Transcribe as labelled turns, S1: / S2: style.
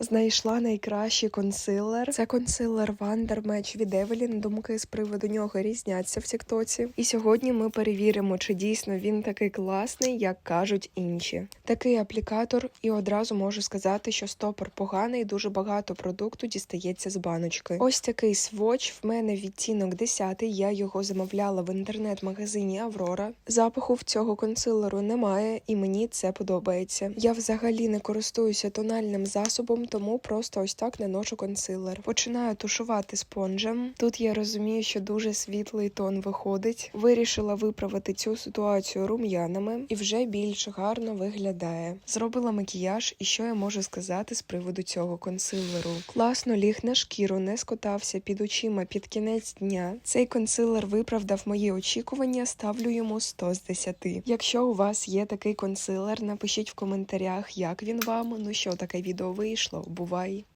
S1: Знайшла найкращий консилер. Це консилер Match від Evelyn. Думки з приводу нього різняться в Тіктоці. І сьогодні ми перевіримо, чи дійсно він такий класний, як кажуть інші. Такий аплікатор, і одразу можу сказати, що стопор поганий, дуже багато продукту дістається з баночки. Ось такий сводч. В мене відтінок 10, Я його замовляла в інтернет-магазині Аврора. Запаху в цього консилеру немає, і мені це подобається. Я взагалі не користуюся тональним засобом, тому просто ось так наношу консилер. Починаю тушувати спонжем. Тут я розумію, що дуже світлий тон виходить. Вирішила виправити цю ситуацію рум'янами і вже більш гарно виглядає. Зробила макіяж, і що я можу сказати з приводу цього консилеру? Класно ліг на шкіру, не скотався під очима під кінець дня. Цей консилер виправдав мої очікування. Ставлю йому 100 з 10. Якщо у вас є такий консилер, напишіть в коментарях, як він вам. Ну що, таке відео вийшло. Бувай!